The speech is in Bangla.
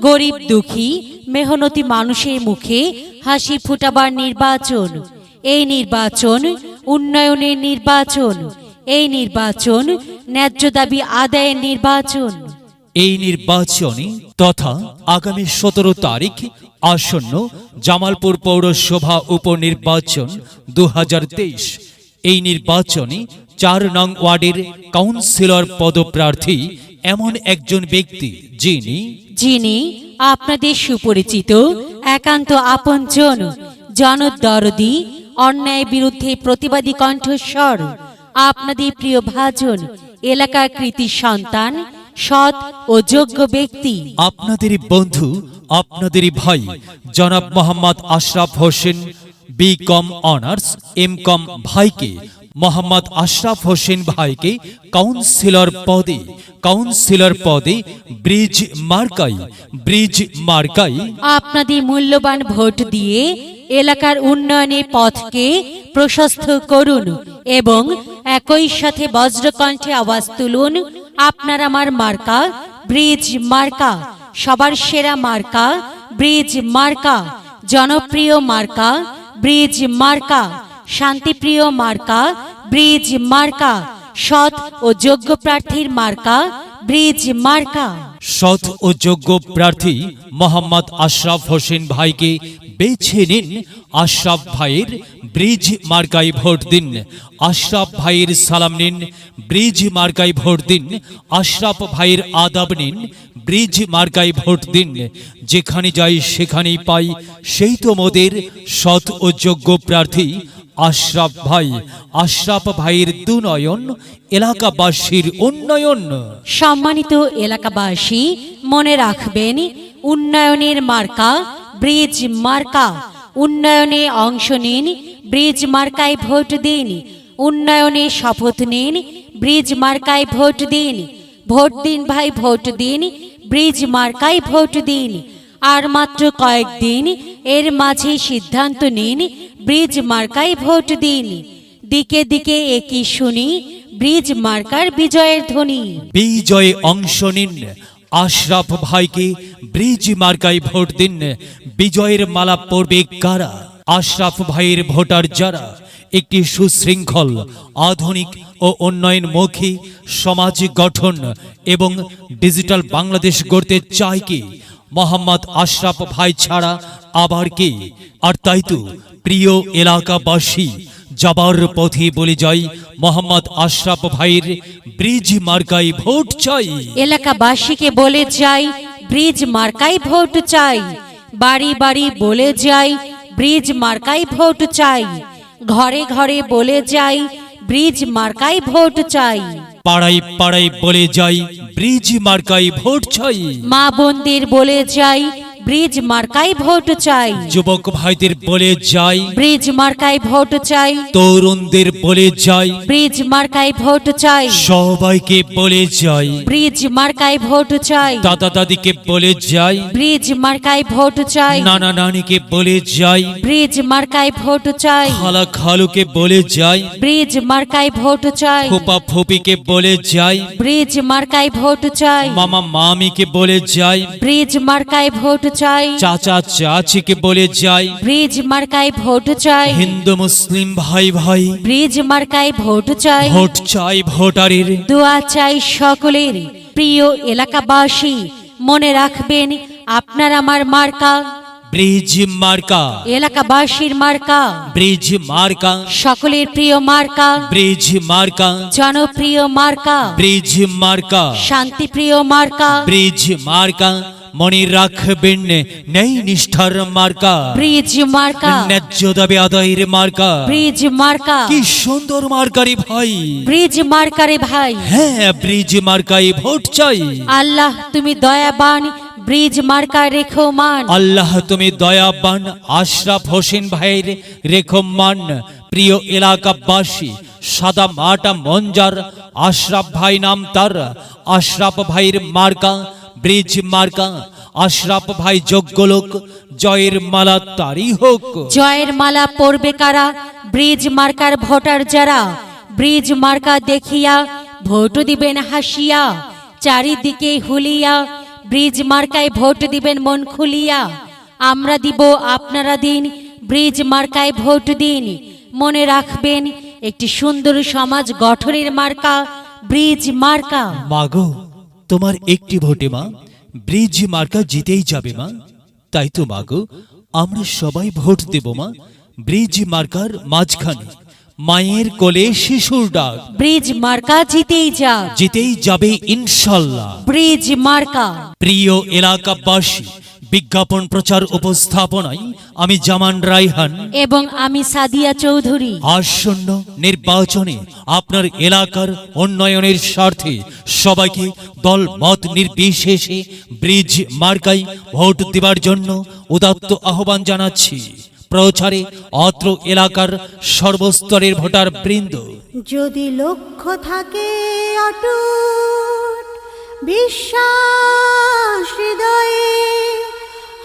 গরিব দুঃখী, মেহনতি মানুষের মুখে হাসি ফুটাবার নির্বাচন। এই নির্বাচন, উন্নয়নের নির্বাচন। এই নির্বাচন, ন্যায্য দাবি আদায়ের নির্বাচন। এই নির্বাচনে তথা আগামী সতেরো তারিখ আসন্ন জামালপুর পৌরসভা উপনির্বাচন দু হাজার তেইশ। এই নির্বাচনে চার নং ওয়ার্ডের কাউন্সিলর পদপ্রার্থী এমন একজন ব্যক্তি যিনি যিনি আপনাদের সুপরিচিত, একান্ত আপনজন, জনদরদি, অন্যায় বিরুদ্ধে প্রতিবাদী কণ্ঠস্বর, আপনাদের প্রিয় ভাজন, এলাকার কৃতি সন্তান, সৎ ও যোগ্য ব্যক্তি। আপনাদেরই বন্ধু, আপনাদেরই ভাই, জনাব Mohammad Ashraf Hossain, B com honours, M com ভাইকে মোহাম্মদ আশরাফ হোসেন ভাইকে কাউন্সিলর পদে কাউন্সিলর পদে ব্রিজ মার্কাই ব্রিজ মার্কাই আপনাদের মূল্যবান ভোট দিয়ে এলাকার উন্নয়নে পথকে প্রশস্ত করুন এবং একই সাথে বজ্রকণ্ঠে আওয়াজ তুলুন, আপনার আমার মার্কা ব্রিজ মার্কা, সবার সেরা মার্কা ব্রিজ মার্কা, জনপ্রিয় মার্কা ব্রিজ মার্কা। শান্তিপ্রিয় মার্কা, ব্রিজ মার্কা, সৎ ও যোগ্য প্রার্থীর মার্কা, ব্রিজ মার্কা। সৎ ও যোগ্য প্রার্থী মোহাম্মদ আশরাফ হোসেন ভাইকে বেছে নিন আশরাফ ভাইয়ের ব্রিজ মার্কায় ভোট দিন। আশরাফ ভাইয়ের সালাম নিন, ব্রিজ মার্কায় ভোট দিন। আশরাফ ভাইয়ের আদাব নিন, ব্রিজ মার্কায় ভোট দিন। যেখানে যাই সেখানেই পাই, সেই তো মোদের সৎ ও যোগ্য প্রার্থী আশরাফ ভাই, আশরাফ ভাইয়ের দুনয়ন এলাকাবাসীর উন্নয়ন। সম্মানিত এলাকাবাসী, মনে রাখবেন, উন্নয়নের মার্কা ব্রিজ মার্কা। উন্নয়নে অংশ নিন, ব্রিজ মার্কায় ভোট দিন। উন্নয়নে শপথ নিন, ব্রিজ মার্কায় ভোট দিন। ভোট দিন ভাই, ভোট দিন, ব্রিজ মার্কায় ভোট দিন। আর মাত্র কয়েকদিন এর মাঝে সিদ্ধান্ত নিন, ব্রিজ মার্কায় ভোট দিন। দিকে দিকে একই শুনি, ব্রিজ মার্কার বিজয়ের ধ্বনি। বিজয়ে অংশ নিন, আশরাফ ভাইকে ব্রিজ মার্কায় ভোট দিন। বিজয়ের মালা পড়বে কারা? আশরাফ ভাইয়ের ভোটার যারা? একটি সুশৃঙ্খল, আধুনিক ও উন্নয়নমুখী সমাজ গঠন এবং ডিজিটাল বাংলাদেশ গড়তে চায় কি? মোহাম্মদ আশরাফ ভাই ছাড়া আবার কে? আর তাই তো প্রিয় এলাকাবাসী, যাবার পথে বলে যাই, মোহাম্মদ আশরাফ ভাইয়ের ব্রিজ মার্কাই ভোট চাই। এলাকাবাসীকে বলে যাই, ব্রিজ মার্কাই ভোট চাই। বাড়ি বাড়ি বলে যাই, ব্রিজ মার্কাই ভোট চাই। ঘরে ঘরে বলে যাই, ব্রিজ মার্কাই ভোট চাই। পাড়ায় পাড়াই বলে যাই ব্রিজ মার্কাই ভোট চাই। মা বন্দির বলে যাই ব্রিজ মার্কাই ভোট চাই। যুবক ভাইদের বলে যাই। ব্রিজ মার্কাই ভোট চাই। তরুণদের বলে যাই। ব্রিজ মার্কাই ভোট চাই। সবাইকে বলে যাই। ব্রিজ মার্কাই ভোট চাই। দাদা দাদিকে বলে যাই। ব্রিজ মার্কাই ভোট চাই। নানা নানিকে বলে যাই। ব্রিজ মার্কাই ভোট চাই। খালা খালুকে বলে যাই। ব্রিজ মার্কাই ভোট চাই। ফুপা ফুপিকে বলে যাই। ব্রিজ মার্কাই ভোট চাই। মামা মামিকে বলে যাই। ব্রিজ মার্কাই ভোট চাই। চাচা চাচিকে বলে যাই। ব্রিজ মার্কাই ভোট চাই। হিন্দু মুসলিম ভাই ভাই। ব্রিজ মার্কাই ভোট চাই। ভোট চাই ভোটারের। দোয়া চাই সকলের। প্রিয় এলাকাবাসী মনে রাখবেন আপনার আমার মার্কা। ব্রিজ মার্কা। এলাকাবাসীর মার্কা। ব্রিজ মার্কা। সকলের প্রিয় মার্কা। ব্রিজ মার্কা। জনপ্রিয় মার্কা। ব্রিজ মার্কা। শান্তিপ্রিয় মার্কা। ব্রিজ মার্কা। মনে রাখবেন নেই নিষ্ঠার মার্কা। ব্রিজ মার্কা। ন্যায্য দাবি আদায়ের মার্কা। ব্রিজ মার্কা। কি সুন্দর মার্কারি ভাই। ব্রিজ মার্কারে ভাই। হ্যাঁ ব্রিজ মার্কাই ভোট চাই। আল্লাহ তুমি দয়াবান ব্রিজ মার্কা রেখো মান। আল্লাহ তুমি দয়াবান আশরাফ হোসেন ভাইয়ের রেখমান প্রিয় এলাকাবাসী সাদা মাটা মঞ্জার আশরাফ ভাই নাম তার। আশরাফ ভাইয়ের মার্কা ব্রিজ মার্কা আশরাফ ভাই যোগ্য লোক জয়ের মালা তারই হোক। জয়ের মালা পরবে কারা? ব্রিজ মার্কার ভোটার যারা? ব্রিজ মার্কা দেখিয়া ভোট দিবেন হাসিয়া চারিদিকে হুলিয়া ব্রিজ মার্কায় ভোট দিবেন মন খুলিয়া। আমরা দিব আপনারা দিন ব্রিজ মার্কায় ভোট দিন। মনে রাখবেন একটি সুন্দর সমাজ গঠনের মার্কা ব্রিজ মার্কা। মাগো। তোমার একটি ভোটে মা ব্রিজ মার্কা জিতেই যাবে মা। তাই তো মাগো আমরা সবাই ভোট দেব মা ব্রিজ মার্কার মাঝখানে। মায়ের কোলে শিশুর ডাক। ব্রিজ মার্কা জিতেই যা জিতেই যাবে ইনশাল্লাহ। ব্রিজ মার্কা। প্রিয় এলাকাবাসী বিজ্ঞাপন প্রচার উপস্থাপনায় আমি জামান রাইহান এবং আমি সাদিয়া চৌধুরী। আসন্ন নির্বাচনে আপনার এলাকার উন্নয়নের স্বার্থে সবাইকে দল মত নির্বিশেষে ব্রিজ মার্কাই ভোট দেবার জন্য উদাত্ত আহ্বান জানাচ্ছি। প্রচারে অত্র এলাকার সর্বস্তরের ভোটার বৃন্দ যদি লক্ষ্য থাকে অটুট বিশ্বাস হৃদয়ে